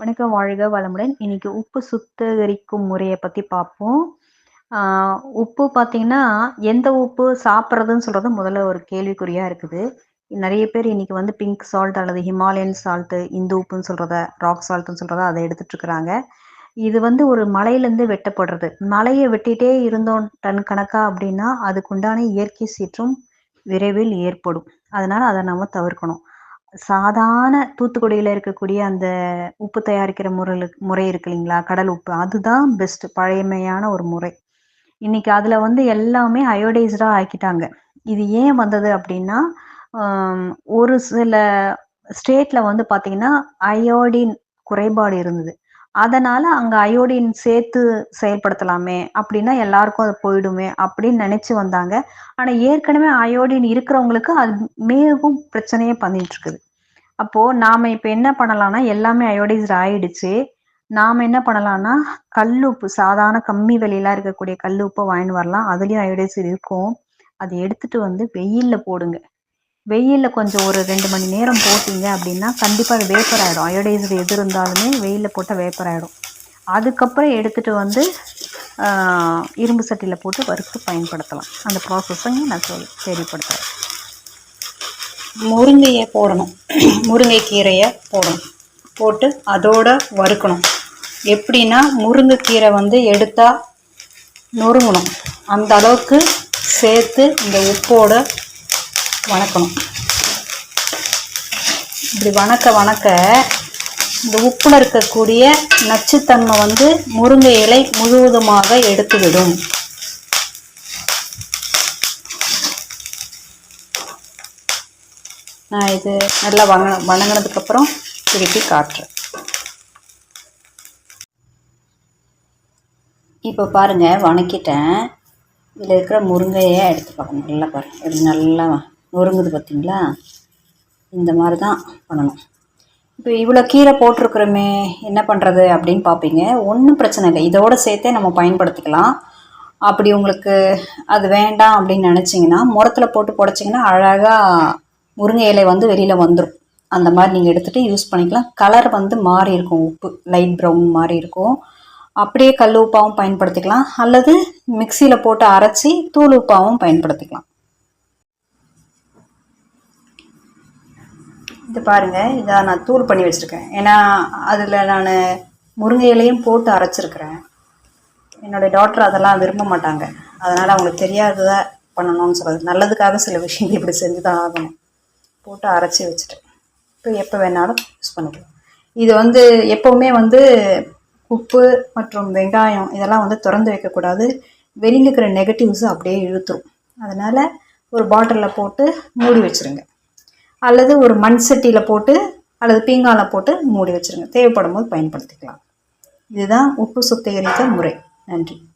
வணக்கம் வாழ்க வளமுடன். இன்னைக்கு உப்பு சுத்திகரிக்கும் முறையை பற்றி பார்ப்போம். உப்பு பார்த்தீங்கன்னா எந்த உப்பு சாப்பிட்றதுன்னு சொல்கிறது முதல்ல ஒரு கேள்விக்குறியாக இருக்குது. நிறைய பேர் இன்னைக்கு வந்து பிங்க் சால்ட் அல்லது ஹிமாலயன் சால்ட்டு இந்து உப்புன்னு சொல்கிறத ராக் சால்ட்டுன்னு சொல்கிறத அதை எடுத்துட்டு இருக்கிறாங்க. இது வந்து ஒரு மலையிலேருந்து வெட்டப்படுறது. மலையை வெட்டிட்டே இருந்தோம் டன் கணக்கா அப்படின்னா அதுக்குண்டான இயற்கை சீற்றம் விரைவில் ஏற்படும். அதனால அதை நம்ம தவிர்க்கணும். சாதாரண தூத்துக்குடியில் இருக்கக்கூடிய அந்த உப்பு தயாரிக்கிற முறை முறை இருக்கு இல்லைங்களா? கடல் உப்பு. அதுதான் பெஸ்ட் பழையமையான ஒரு முறை. இன்னைக்கு அதில் வந்து எல்லாமே அயோடைஸ்டாக ஆக்கிட்டாங்க. இது ஏன் வந்தது அப்படின்னா ஒரு சில ஸ்டேட்ல வந்து பார்த்தீங்கன்னா அயோடின் குறைபாடு இருந்தது. அதனால அங்க அயோடின் சேர்த்து செயல்படுத்தலாமே அப்படின்னா எல்லாருக்கும் அது போயிடுமே அப்படின்னு நினைச்சு வந்தாங்க. ஆனா ஏற்கனவே அயோடின் இருக்கிறவங்களுக்கு அது மிகவும் பிரச்சனையே பண்ணிட்டு இருக்குது. அப்போ நாம இப்ப என்ன பண்ணலாம்னா எல்லாமே அயோடைஸ்ட் ஆயிடுச்சு. நாம என்ன பண்ணலாம்னா கல்லுப்பு சாதாரண கம்மி விலையில இருக்கக்கூடிய கல்லுப்பை வாங்கிட்டு வரலாம். அதுலயும் அயோடைஸ் இருக்கும். அதை எடுத்துட்டு வந்து வெயில்ல போடுங்க. வெயிலில் கொஞ்சம் ஒரு ரெண்டு மணி நேரம் போட்டிங்க அப்படின்னா கண்டிப்பாக அது வேப்பர் ஆகிடும் அயோடைஸ்டு எது இருந்தாலுமே வெயிலில் போட்டால் வேப்பர் ஆகிடும் அதுக்கப்புறம் எடுத்துகிட்டு வந்து இரும்பு சட்டியில் போட்டு வறுத்து பயன்படுத்தலாம். அந்த ப்ராசஸங்க நான் சொல் தெரியப்படுத்துகிறேன் முருங்கையை போடணும். முருங்கைக்கீரையை போடணும். போட்டு அதோட வறுக்கணும். எப்படின்னா முருங்கைக்கீரை வந்து எடுத்தால் நொறுங்கணும். அந்த அளவுக்கு சேர்த்து இந்த உப்போட வணக்கணும். இப்படி வணக்க வணக்க இந்த உப்புல இருக்கக்கூடிய நச்சுத்தன்மை வந்து முருங்கை இலை முழுவதுமாக எடுத்துவிடும். நான் இது நல்லா வண வணங்கினதுக்கப்புறம் திருப்பி காட்டுறேன். இப்போ பாருங்க வணக்கிட்டேன். இதில் இருக்கிற முருங்கையை எடுத்து பார்க்கணும். நல்லா பாருங்கள் எப்படி நல்லா நொறுங்குது பார்த்தீங்களா இந்த மாதிரி தான் பண்ணணும். இப்போ இவ்வளோ கீரை போட்டிருக்கிறோமே என்ன பண்ணுறது அப்படின்னு பார்ப்பீங்க ஒன்றும் பிரச்சனை இல்லை. இதோடு சேர்த்தே நம்ம பயன்படுத்திக்கலாம். அப்படி உங்களுக்கு அது வேண்டாம் அப்படின்னு நினச்சிங்கன்னா முரத்தில் போட்டு புடச்சிங்கன்னா அழகாக முருங்கை இலை வந்து வெளியில் வந்துடும் அந்த மாதிரி நீங்கள் எடுத்துகிட்டு யூஸ் பண்ணிக்கலாம். கலர் வந்து மாறி இருக்கும். உப்பு லைட் ப்ரௌன் மாதிரி இருக்கும். அப்படியே கல் உப்பாகவும் பயன்படுத்திக்கலாம். அல்லது மிக்சியில் போட்டு அரைச்சி தூள் உப்பாகவும் பயன்படுத்திக்கலாம். இது பாருங்கள் இதை நான் தூள் பண்ணி வச்சுருக்கேன். ஏன்னா அதில் நான் முருங்கை இலையும் போட்டு அரைச்சிருக்கிறேன். என்னுடைய டாக்டர் அதெல்லாம் விரும்ப மாட்டாங்க. அதனால் அவங்களுக்கு தெரியாததை பண்ணணும்னு சொல்கிறது நல்லதுக்காக சில விஷயங்கள் இப்படி செஞ்சு தான் ஆகணும். போட்டு அரைச்சி வச்சுட்டேன். இப்போ எப்போ வேணாலும் யூஸ் பண்ணிக்கலாம். இது வந்து எப்போவுமே வந்து உப்பு மற்றும் வெங்காயம் இதெல்லாம் வந்து திறந்து வைக்கக்கூடாது வெளியில் இருக்கிற நெகட்டிவ்ஸ் அப்படியே இழுத்துரும். அதனால் ஒரு பாட்டிலில் போட்டு மூடி வச்சுருங்க. அல்லது ஒரு மண் சட்டியில் போட்டு அல்லது பீங்காவில் போட்டு மூடி வச்சுருங்க. தேவைப்படும் போது பயன்படுத்திக்கலாம். இதுதான் உப்பு சுத்திகரித்த முறை. நன்றி.